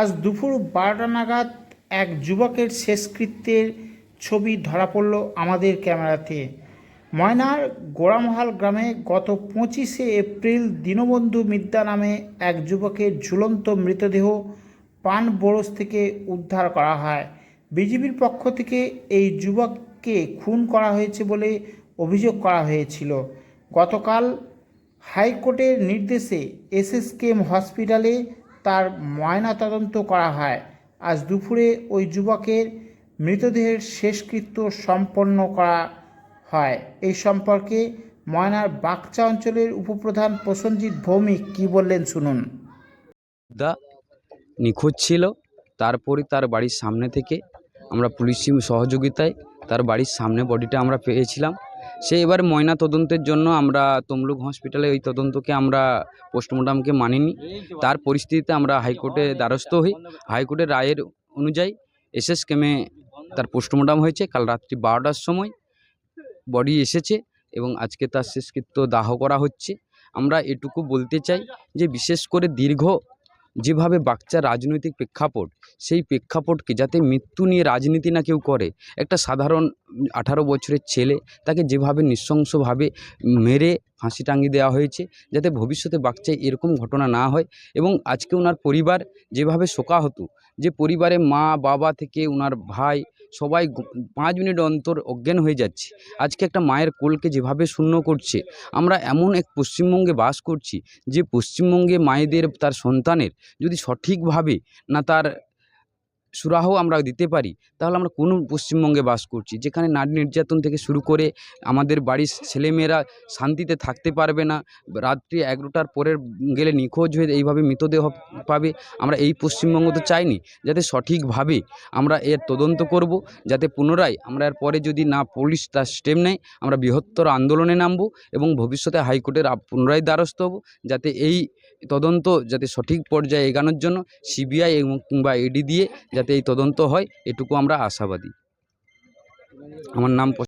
আজ দুপুর বারোটা নাগাদ এক যুবকের শেষকৃত্যের ছবি ধরা পড়ল আমাদের ক্যামেরাতে। ময়নার গোড়ামহাল গ্রামে গত পঁচিশে এপ্রিল দীনবন্ধু মিদ্যা নামে এক যুবকের ঝুলন্ত মৃতদেহ পান বোরস থেকে উদ্ধার করা হয়। বিজেপির পক্ষ থেকে এই যুবককে খুন করা হয়েছে বলে অভিযোগ করা হয়েছিল। গতকাল হাইকোর্টের নির্দেশে এসএসকেএম হসপিটালে তার ময়নাতদন্ত করা হয়। আজ দুপুরে ওই যুবকের মৃতদেহের শেষকৃত্য সম্পন্ন করা হয়। এই সম্পর্কে ময়নার বাগচা অঞ্চলের উপপ্রধান প্রসঞ্জিৎ ভৌমিক কী বললেন শুনুন। দা নিখোঁজ ছিল তারপরে তার বাড়ির সামনে থেকে আমরা পুলিশ সহযোগিতায় তার বাড়ির সামনে বডিটা আমরা পেয়েছিলাম। সে এবার ময়না তদন্তের জন্য আমরা তমলুক হসপিটালে ওই তদন্তকে আমরা পোস্টমর্টমকে মানিনি। তার পরিস্থিতিতে আমরা হাইকোর্টে দ্বারস্থ হই। হাইকোর্টের রায়ের অনুযায়ী এসএস কেমে তার পোস্টমর্টম হয়েছে। কাল রাত্রি বারোটার সময় বডি এসেছে এবং আজকে তার শেষকৃত্য দাহ করা হচ্ছে। আমরা এটুকু বলতে চাই যে বিশেষ করে দীর্ঘ যেভাবে বাচ্চা রাজনৈতিক প্রেক্ষাপট, সেই প্রেক্ষাপটকে যাতে মৃত্যু নিয়ে রাজনীতি না কেউ করে, একটা সাধারণ আঠারো বছরের ছেলে তাকে যেভাবে নৃশংসভাবে মেরে ফাঁসি টাঙিয়ে দেওয়া হয়েছে, যাতে ভবিষ্যতে বাচ্চায় এরকম ঘটনা না হয় এবং আজকে ওনার পরিবার যেভাবে শোকাহত, যে পরিবারে মা বাবা থেকে ওনার ভাই সবাই পাঁচ মিনিট অন্তর অজ্ঞান হয়ে যাচ্ছে। আজকে একটা মায়ের কোলকে যেভাবে শূন্য করছে, আমরা এমন এক পশ্চিমবঙ্গে বাস করছি যে পশ্চিমবঙ্গে মায়েদের, তার সন্তানের যদি সঠিকভাবে না তার সুরাহ আমরা দিতে পারি, তাহলে আমরা কোন পশ্চিমবঙ্গে বাস করছি? যেখানে নারী নির্যাতন থেকে শুরু করে আমাদের বাড়ির ছেলেমেয়েরা শান্তিতে থাকতে পারবে না, রাত্রি এগারোটার পরের গেলে নিখোঁজ হয়ে এইভাবে মৃতদেহ পাবে, আমরা এই পশ্চিমবঙ্গ তো চাইনি। যাতে সঠিকভাবে আমরা এর তদন্ত করব, যাতে পুনরায় আমরা এর পরে যদি না পুলিশ তার স্টেপ নেয়, আমরা বৃহত্তর আন্দোলনে নামব এবং ভবিষ্যতে হাইকোর্টের পুনরায় দ্বারস্থ হব। যাতে এই তদন্ত যাতে সঠিক পর্যায়ে এগানোর জন্য সিবিআই এবং কিংবা ইডি দিয়ে যাতে এই তদন্ত হয় এটুকু আমরা আশাবাদী। আমার নাম